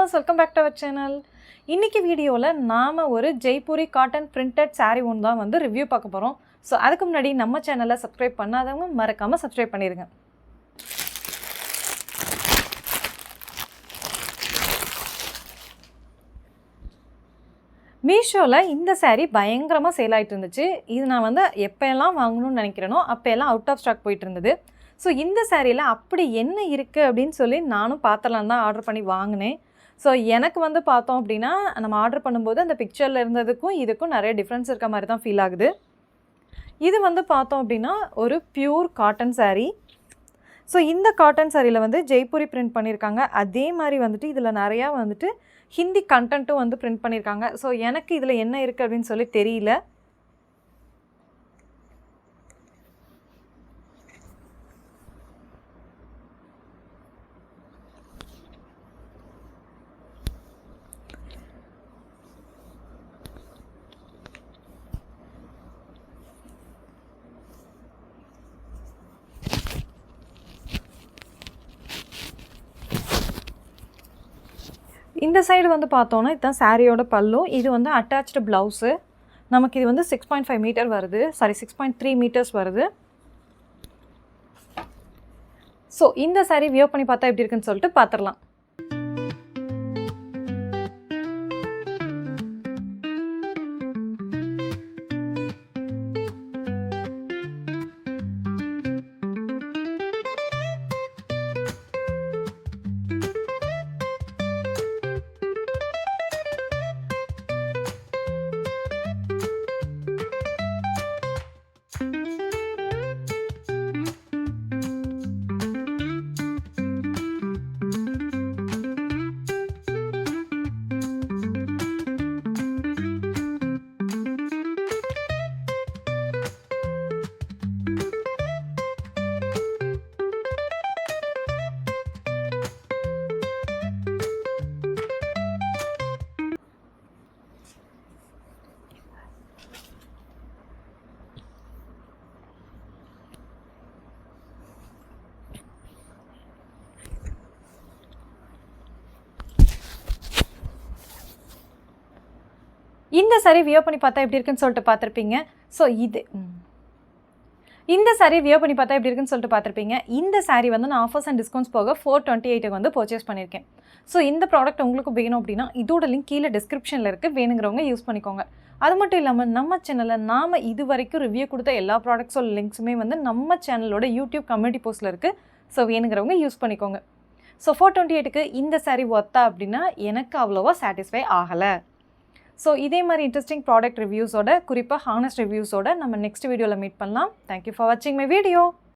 Viewers welcome back to our channel இன்றைக்கி வீடியோவில் நாம் ஒரு ஜெய்ப்பூரி காட்டன் பிரிண்டட் சாரீ ஒன்று தான் வந்து ரிவ்யூ பார்க்க போகிறோம் ஸோ அதுக்கு முன்னாடி நம்ம சேனலை சப்ஸ்கிரைப் பண்ணாதவங்க மறக்காமல் சப்ஸ்கிரைப் பண்ணிடுங்க மீஷோவில் இந்த சாரீ பயங்கரமாக சேல் ஆகிட்டு இருந்துச்சு. இது நான் வந்து எப்போயெல்லாம் வாங்கணும்னு நினைக்கிறேனோ அப்போயெல்லாம் அவுட் ஆஃப் ஸ்டாக் போயிட்டு இருந்தது. ஸோ இந்த சேரீயில் அப்படி என்ன இருக்குது அப்படின்னு சொல்லி நானும் பார்த்தலாம் தான் ஆர்டர் பண்ணி வாங்கினேன். ஸோ எனக்கு வந்து பார்த்தோம் அப்படின்னா நம்ம ஆர்டர் பண்ணும்போது அந்த பிக்சரில் இருந்ததுக்கும் இதுக்கும் நிறைய டிஃப்ரென்ஸ் இருக்க மாதிரி தான் ஃபீல் ஆகுது. இது வந்து பார்த்தோம் அப்படின்னா ஒரு பியூர் காட்டன் சாரீ ஸோ இந்த காட்டன் சாரியில் வந்து ஜெய்ப்பூரி பிரிண்ட் பண்ணியிருக்காங்க. அதே மாதிரி வந்துட்டு இதில் நிறையா வந்துட்டு ஹிந்தி கண்டென்ட்டும் வந்து பிரிண்ட் பண்ணியிருக்காங்க. ஸோ எனக்கு இதில் என்ன இருக்குது அப்படின்னு சொல்லி தெரியல. இந்த சைடு வந்து பார்த்தோன்னா இதுதான் சாரியோட பல்லும் இது வந்து அட்டாச்டு ப்ளவுஸு நமக்கு இது வந்து சிக்ஸ் பாயிண்ட் ஃபைவ் மீட்டர் வருது. Sari six point three metres வருது. ஸோ இந்த சாரி வியோ பண்ணி பார்த்தா எப்படி இருக்குன்னு சொல்லிட்டு பார்த்துடலாம். இந்த சரி வியோ பண்ணி பார்த்தா எப்படி இருக்குன்னு சொல்லிட்டு பார்த்துருப்பீங்க. ஸோ இது இந்த சாரி வியோ பண்ணி பார்த்தா எப்படி இருக்குன்னு சொல்லிட்டு பார்த்துருப்பீங்க. இந்த சாரி வந்து நான் ஆஃபர்ஸ் அண்ட் டிஸ்கவுண்ட்ஸ் போக ஃபோர் டுவெண்ட்டி எயிட்டுக்கு வந்து பர்ச்சேஸ் பண்ணியிருக்கேன். ஸோ இந்த ப்ராடக்ட் உங்களுக்கு வேணும் அப்படின்னா இதோட லிங்க் கீழே டிஸ்கிரிப்ஷனில் இருக்குது வேணுங்கிறவங்க யூஸ் பண்ணிக்கோங்க. அது மட்டும் இல்லாமல் நம்ம சேனலில் நாம் இது வரைக்கும் ரிவ்யூ கொடுத்த எல்லா ப்ராடக்ட்ஸோட லிங்க்ஸுமே வந்து நம்ம சேனலோட யூடியூப் கம்யூனிட்டி போஸ்ட்டில் இருக்குது ஸோ வேணுங்கிறவங்க யூஸ் பண்ணிக்கோங்க. ஸோ ஃபோர் டுவெண்ட்டி எயிட்டுக்கு இந்த சாரி ஒர்த்தா அப்படின்னா எனக்கு அவ்வளோவா சாட்டிஸ்ஃபை ஆகலை. ஸோ இதே மாதிரி இன்ட்ரெஸ்டிங் ப்ராடக்ட் ரிவ்யூஸோட குறிப்பாக ஹானஸ்ட் ரிவ்யூஸோட நம்ம நெக்ஸ்ட் வீடியோவில் மீட் பண்ணலாம். தேங்க்யூ ஃபார் வாட்சிங் மை வீடியோ